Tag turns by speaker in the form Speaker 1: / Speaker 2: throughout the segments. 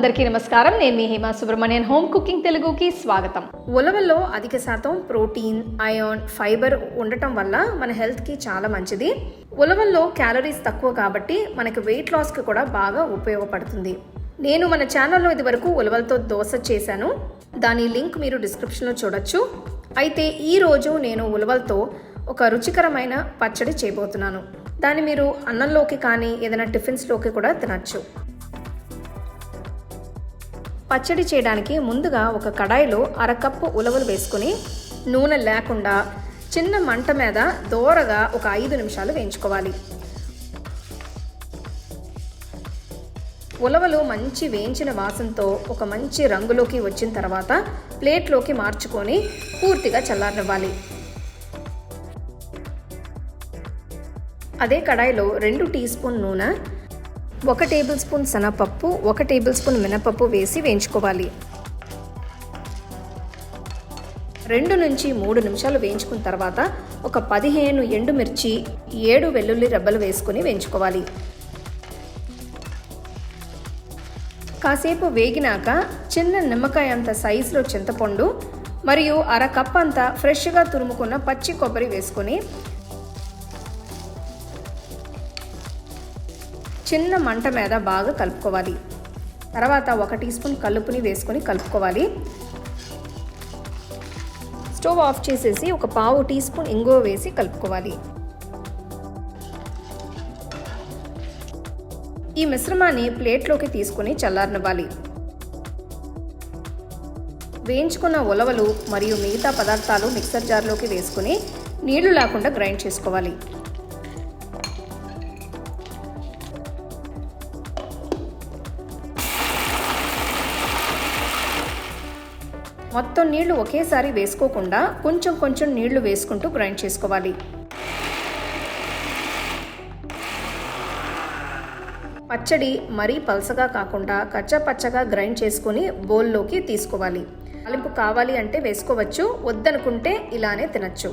Speaker 1: అందరికీ నమస్కారం. నేను మీ హేమా సుబ్రహ్మణ్యన్. హోమ్ కుకింగ్ తెలుగుకి స్వాగతం.
Speaker 2: ఉలవల్లో అధిక శాతం ప్రోటీన్ ఐరన్ ఫైబర్ ఉండటం వల్ల మన హెల్త్కి చాలా మంచిది. ఉలవల్లో క్యాలరీస్ తక్కువ కాబట్టి మనకి వెయిట్ లాస్కి కూడా బాగా ఉపయోగపడుతుంది. నేను మన ఛానల్లో ఇదివరకు ఉలవలతో దోశ చేశాను. దాని లింక్ మీరు డిస్క్రిప్షన్లో చూడొచ్చు. అయితే ఈ రోజు నేను ఉలవలతో ఒక రుచికరమైన పచ్చడి చేయబోతున్నాను. దాన్ని మీరు అన్నంలోకి కానీ ఏదైనా టిఫిన్స్లోకి కూడా తినచ్చు. పచ్చడి చేయడానికి ముందుగా ఒక కడాయిలో అరకప్పు ఉలవలు వేసుకుని నూనె లేకుండా చిన్న మంట మీద దోరగా ఒక ఐదు నిమిషాలు వేయించుకోవాలి. ఉలవలు మంచి వేయించిన వాసనతో ఒక మంచి రంగులోకి వచ్చిన తర్వాత ప్లేట్లోకి మార్చుకొని పూర్తిగా చల్లారనివ్వాలి. అదే కడాయిలో రెండు టీ స్పూన్ నూనె ఒక టేబుల్ స్పూన్ శనగపప్పు ఒక టేబుల్ స్పూన్ మినపప్పు వేసి వేయించుకోవాలి. రెండు నుంచి మూడు నిమిషాలు వేయించుకున్న తర్వాత ఒక పదిహేను ఎండుమిర్చి ఏడు వెల్లుల్లి రెబ్బలు వేసుకొని వేయించుకోవాలి. కాసేపు వేగినాక చిన్న నిమ్మకాయ అంత సైజులో చింతపండు మరియు అర కప్ అంతా ఫ్రెష్గా తురుముకున్న పచ్చి కొబ్బరి వేసుకొని చిన్న మంట మీద బాగా కలుపుకోవాలి. తర్వాత ఒక టీ స్పూన్ కలుపుని వేసుకొని కలుపుకోవాలి. స్టవ్ ఆఫ్ చేసేసి ఒక పావు టీ స్పూన్ ఇంగువ వేసి కలుపుకోవాలి. ఈ మిశ్రమాన్ని ప్లేట్లోకి తీసుకుని చల్లారనివ్వాలి. వేయించుకున్న ఉలవలు మరియు మిగతా పదార్థాలు మిక్సర్ జార్లోకి వేసుకుని నీళ్ళు లేకుండా గ్రైండ్ చేసుకోవాలి. మొత్తం నీళ్ళు ఒకేసారి వేసుకోకుండా కొంచెం కొంచెం నీళ్ళు వేసుకుంటూ గ్రైండ్ చేసుకోవాలి. పచ్చడి మరీ పలసగా కాకుండా కచ్చా పచ్చగా గ్రైండ్ చేసుకుని బౌల్లోకి తీసుకోవాలి. తాలింపు కావాలి అంటే వేసుకోవచ్చు వద్దనుకుంటే ఇలానే తినచ్చు.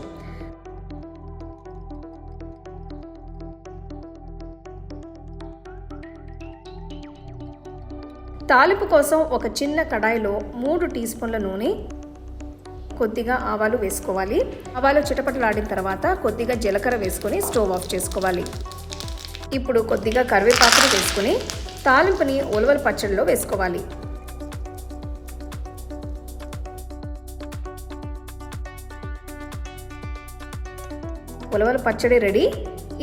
Speaker 2: తాలింపు కోసం ఒక చిన్న కడాయిలో మూడు టీ స్పూన్ల నూనె కొద్దిగా ఆవాలు వేసుకోవాలి. ఆవాలు చిటపటలాడిన తర్వాత కొద్దిగా జీలకర్ర వేసుకొని స్టవ్ ఆఫ్ చేసుకోవాలి. ఇప్పుడు కొద్దిగా కరివేపాకును వేసుకుని తాలింపుని ఉలవల పచ్చడిలో వేసుకోవాలి. ఉలవల పచ్చడి రెడీ.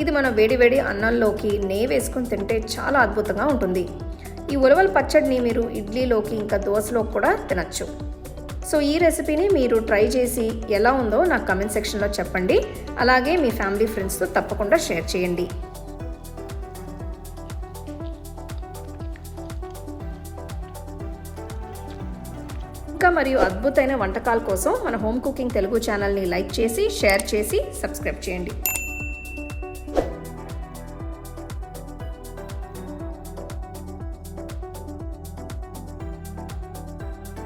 Speaker 2: ఇది మనం వేడివేడి అన్నంలోకి నెయ్యి వేసుకుని తింటే చాలా అద్భుతంగా ఉంటుంది. ఈ ఉలవల పచ్చడిని మీరు ఇడ్లీలోకి ఇంకా దోశలోకి కూడా తినచ్చు. సో ఈ రెసిపీని మీరు ట్రై చేసి ఎలా ఉందో నాకు కమెంట్ సెక్షన్లో చెప్పండి. అలాగే మీ ఫ్యామిలీ ఫ్రెండ్స్తో తప్పకుండా షేర్ చేయండి. ఇంకా మరియు అద్భుతమైన వంటకాల కోసం మన హోమ్ కుకింగ్ తెలుగు ఛానల్ని లైక్ చేసి షేర్ చేసి సబ్స్క్రైబ్ చేయండి.